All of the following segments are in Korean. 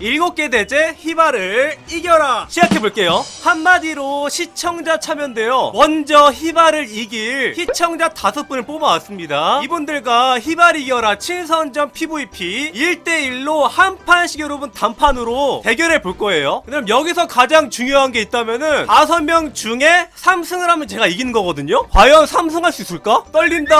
일곱 개 대제 히바를 이겨라. 시작해볼게요. 한마디로 시청자 참여인데요. 먼저 히바를 이길 시청자 다섯 분을 뽑아왔습니다. 이분들과 히바를 이겨라. 친선전 PVP 1대1로 한 판씩 여러분 단판으로 대결해 볼 거예요. 그럼 여기서 가장 중요한 게 있다면은 다섯 명 중에 3승을 하면 제가 이기는 거거든요. 과연 3승 할 수 있을까? 떨린다.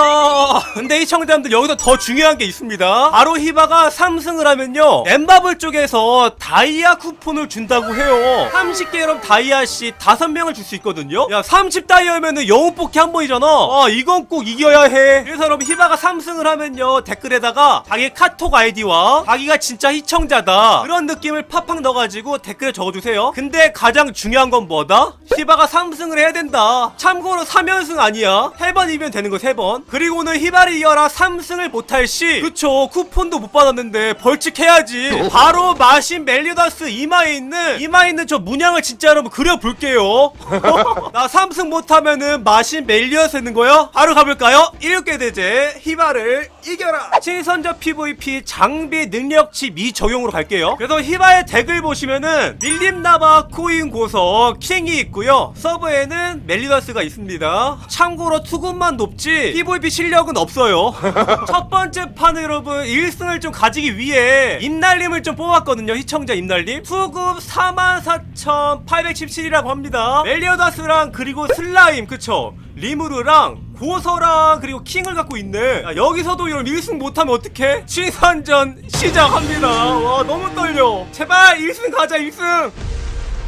근데 시청자분들 여기서 더 중요한 게 있습니다. 바로 히바가 3승을 하면요. 엠바블 쪽에서 다이아 쿠폰을 준다고 해요. 30개 여러분 다이아씨 5명을 줄 수 있거든요. 야 30다이아면은 영웅 뽑기 한 번이잖아. 아 이건 꼭 이겨야 해. 그래서 여러분 히바가 3승을 하면요. 댓글에다가 자기 카톡 아이디와 자기가 진짜 시청자다. 그런 느낌을 팍팍 넣어가지고 댓글에 적어주세요. 근데 가장 중요한 건 뭐다? 히바가 3승을 해야 된다. 참고로 3연승 아니야. 3번 이면 되는 거 3번. 그리고는 히바를 이어라 3승을 못할 시. 그쵸. 쿠폰도 못 받았는데 벌칙해야지. 바로 마신 멜리다스 이마에 있는 이마에 있는 저 문양을 진짜 여러분 그려볼게요. 나 3승 못하면은 마신 멜리어스 있는 거요? 바로 가볼까요? 7개 대제 히바를 이겨라. 친선적 PVP 장비 능력치 미적용으로 갈게요. 그래서 히바의 덱을 보시면은 밀림나바 코인 고석 킹이 있고요. 서브에는 멜리다스가 있습니다. 참고로 투급만 높지 PVP 실력은 없어요. 첫 번째 판은 여러분 1승을 좀 가지기 위해 임날림을 좀 뽑았거든요 시청자 임날림 투급 44,817이라고 합니다. 멜리어다스랑 그리고 슬라임 그쵸? 리무르랑 고서랑 그리고 킹을 갖고 있네. 야, 여기서도 이런 1승 못하면 어떡해? 친선전 시작합니다. 와 너무 떨려. 제발 1승 가자 1승!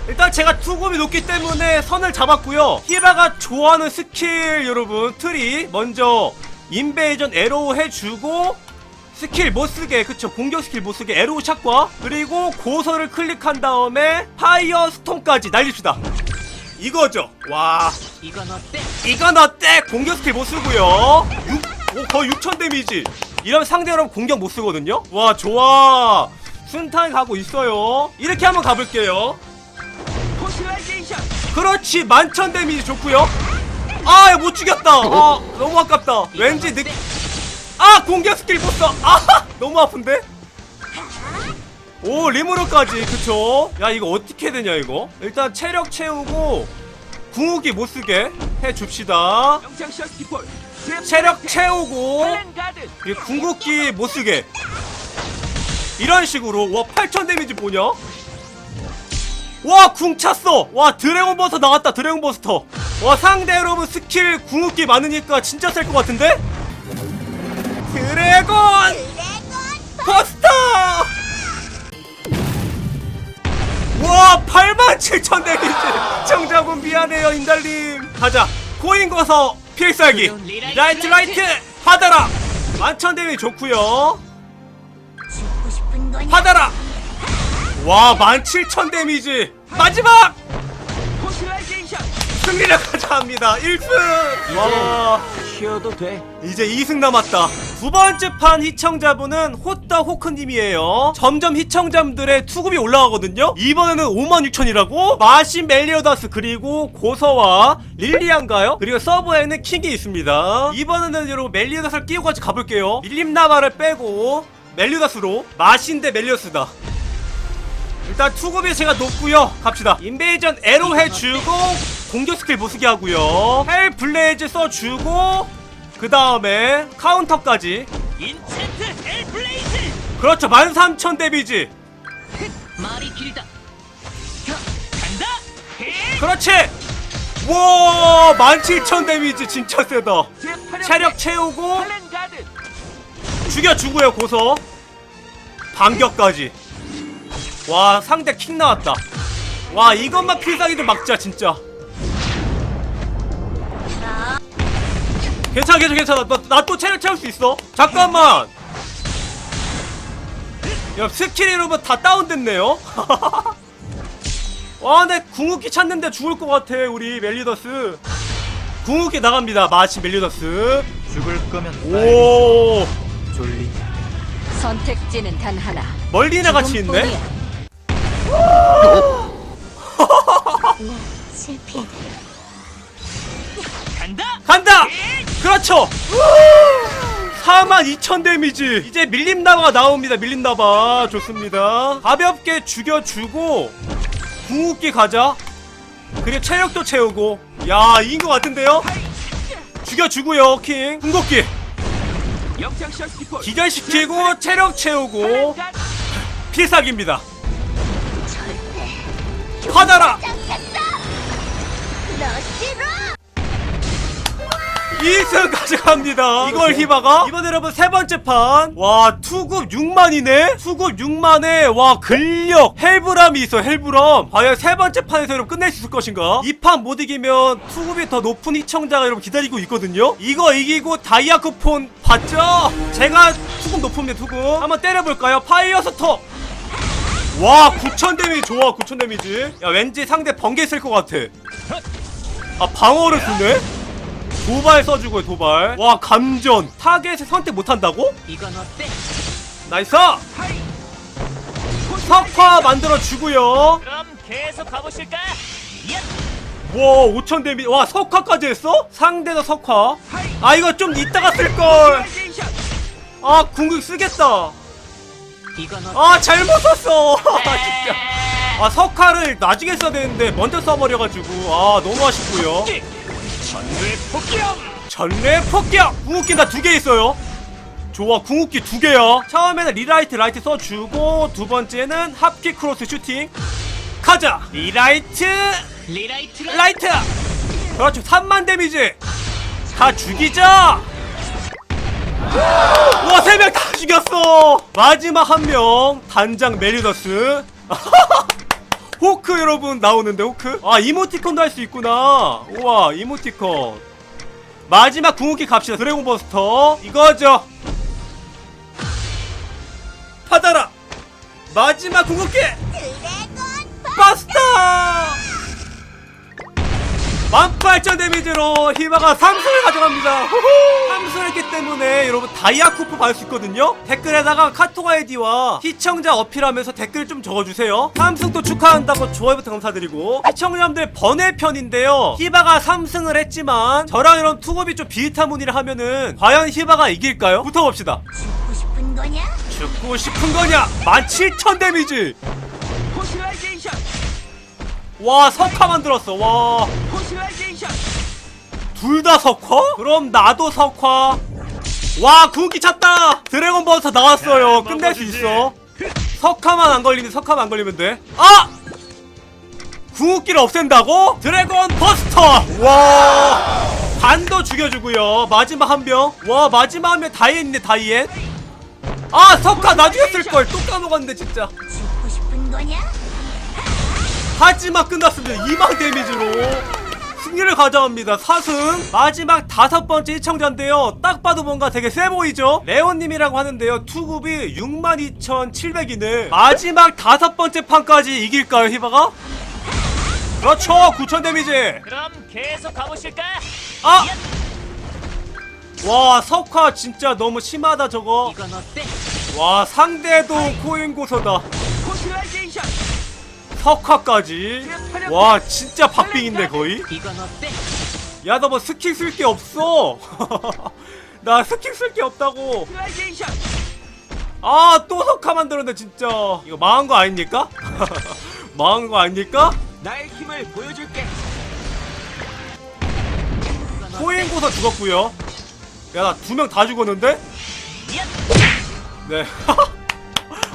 일단 제가 투급이 높기 때문에 선을 잡았고요. 히라가 좋아하는 스킬 여러분. 트리 먼저 인베이전 에로우 해주고 스킬 못쓰게 그쵸 공격 스킬 못쓰게 에로우 샷과 그리고 고서를 클릭한 다음에 파이어 스톤까지 날립시다 이거죠 와 이건 어때? 이건 어때? 공격 스킬 못 쓰고요. 6, 오, 거의 6천 데미지. 이러면 상대 여러분 공격 못 쓰거든요. 와 좋아. 순탄 가고 있어요. 이렇게 한번 가볼게요. 그렇지 만천 데미지 좋고요. 아 못 죽였다. 아 너무 아깝다. 왠지 느. 아 공격 스킬 못 써. 아 너무 아픈데. 오 리무르까지. 그쵸? 야 이거 어떻게 되냐 이거? 일단 체력 채우고 궁극기 못쓰게 해줍시다. 체력 채우고 이 궁극기 못쓰게. 이런 식으로. 와 8000 데미지 뭐냐? 와 궁 찼어. 와 드래곤 버스터 나왔다 드래곤 버스터. 와 상대 여러분 스킬 궁극기 많으니까 진짜 셀 것 같은데 드래곤! 버스터! 와 87,000 데미지! 청자분 미안해요 인달님. 가자 코인 거서 필살기. 라이트 라이트! 받아라! 만천 데미지 좋구요? 받아라! 와 17,000 데미지. 마지막! 승리를 가져갑니다. 1승! 와 쉬어도 돼 이제 2승 남았다. 두 번째 판 시청자분은 호따 호크님이에요. 점점 시청자분들의 투급이 올라가거든요. 이번에는 56,000이라고? 마신 멜리오다스 그리고 고서와 릴리안가요? 그리고 서버에는 킹이 있습니다. 이번에는 여러분 멜리오다스를 끼고 같이 가볼게요. 밀림나바를 빼고 멜리오다스로 마신 대 멜리오스다. 일단 투급이 제가 높고요 갑시다 인베이전 에로 해주고 공격 스킬 못쓰게 하고요. 헬 블레이즈 써주고 그 다음에 카운터까지. 인챈트 헬 블레이즈! 그렇죠. 13,000 데미지. 말이 길다. 자, 간다! 해 그렇지. 와 17,000 데미지. 진짜 세다. 체력 채우고 죽여주고요 고서 반격까지. 와 상대 킹 나왔다. 와 이것만 필살기도 막자 진짜 괜찮아 괜찮아 괜찮아. 나또 체력 채울 수 있어. 잠깐만. 야 스킬 여러분 다 다운됐네요? 와내 궁극기 찾는데 죽을 것 같아 우리 멜리더스. 궁극기 나갑니다 마치 멜리더스. 죽을 거면 오. 졸리. 선택지는 단 하나. 멀리 나 같이 있네. 실패. 간다 간다! 그렇죠! 42,000 데미지. 이제 밀림나바가 나옵니다 밀림나바. 좋습니다. 가볍게 죽여주고 궁극기 가자. 그리고 체력도 채우고. 야 이긴 것 같은데요? 죽여주고요 킹. 궁극기. 기절시키고 체력 채우고. 필살기입니다. 러시로 2승 가져갑니다. 이걸 히바가 이번 여러분 세 번째 판. 와 투급 6만이네. 투급 6만에 와 근력 헬브람이 있어 헬브람. 과연 세 번째 판에서 여러분 끝낼 수 있을 것인가? 이 판 못 이기면 투급이 더 높은 시청자가 여러분 기다리고 있거든요. 이거 이기고 다이아 쿠폰 받죠? 제가 투급 높습니다 투급. 한번 때려볼까요? 파이어 스톱. 와 9천 데미지 좋아 9천 데미지. 야 왠지 상대 번개 쓸 것 같아. 아 방어를 쓰네? 도발 써주고요 도발. 와 감전. 타겟을 선택 못한다고? 이건 어때? 나이스! 석화 만들어주고요. 그럼 계속 가보실까? 야! 와 5천 데미 와 석화까지 했어? 상대도 석화? 아 이거 좀 이따가 쓸걸. 아 궁극 쓰겠다. 이건 어때? 아 잘못 썼어. 아 진짜. 아 석화를 나중에 써야 되는데 먼저 써버려가지고. 아 너무 아쉽고요 전류의 폭격! 전례 폭격! 궁극기 나두개 있어요. 좋아, 궁극기 두 개야. 처음에는 리라이트 라이트 써주고 두 번째는 합기 크로스 슈팅. 가자. 리라이트 리라이트가 라이트. 그렇죠. 3만 데미지. 다 죽이자. 와, 세 명 다 죽였어. 마지막 한 명 단장 메리더스. 호크 여러분 나오는데 호크? 아 이모티콘도 할 수 있구나. 우와 이모티콘. 마지막 궁극기 갑시다. 드래곤 버스터. 이거죠. 받아라. 마지막 궁극기! 버스터 18,000 데미지로 히바가 3승을 가져갑니다. 후후 3승을 했기 때문에 여러분 다이아 쿠프 받을 수 있거든요? 댓글에다가 카톡 아이디와 시청자 어필하면서 댓글 좀 적어주세요. 3승 또 축하한다고 좋아요부터 감사드리고. 시청자분들 번외편인데요. 히바가 3승을 했지만 저랑 이런 투급이 좀 비슷한 분이라 하면은 과연 히바가 이길까요? 붙어봅시다. 죽고 싶은 거냐? 죽고 싶은 거냐? 17,000 데미지! 와 석화 만들었어. 와 둘 다 석화? 그럼 나도 석화. 와, 궁극기 찼다! 드래곤 버스터 나왔어요. 끝낼 수 있어. 석화만 안 걸리면, 석화만 안 걸리면 돼. 아! 궁극기를 없앤다고? 드래곤 버스터! 와! 반도 죽여주고요. 마지막 한 명. 와, 마지막 한명 다이앤 있네, 다이앤. 아, 석화 나중에 쓸걸. 또 까먹었는데, 진짜. 죽고 싶은 거냐? 하지만 끝났습니다. 2만 데미지로 승리를 가져갑니다. 4승 마지막 다섯 번째 시청자인데요. 딱 봐도 뭔가 되게 세 보이죠? 레온님이라고 하는데요. 투급이 62,700이네. 마지막 다섯 번째 판까지 이길까요, 히바가? 그렇죠. 9,000 데미지. 그럼 계속 가보실까? 아! 와, 석화 진짜 너무 심하다, 저거. 이건 어때? 와, 상대도 코인 고서다. 석화까지. 와, 진짜 박빙인데, 거의? 야 너 뭐 스킬 쓸 게 없어 나 스킬 쓸 게 없다고 아 또 석화 만들었네 진짜 이거 망한 거 아닙니까? 망한 거 아닙니까? 나의 힘을 보여줄게 코인 고서 죽었고요 야 나 두 명 다 죽었는데? 야! 네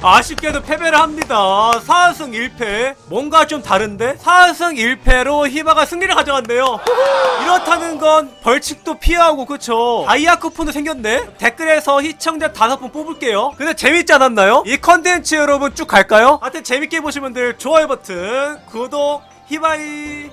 아쉽게도 패배를 합니다. 4승 1패. 뭔가 좀 다른데? 4승 1패로 히바가 승리를 가져갔네요. 이렇다는 건 벌칙도 피하고 그쵸? 다이아 쿠폰도 생겼네? 댓글에서 시청자 다섯 분 뽑을게요. 근데 재밌지 않았나요? 이 컨텐츠 여러분 쭉 갈까요? 하여튼 재밌게 보신 분들 좋아요 버튼 구독 히바이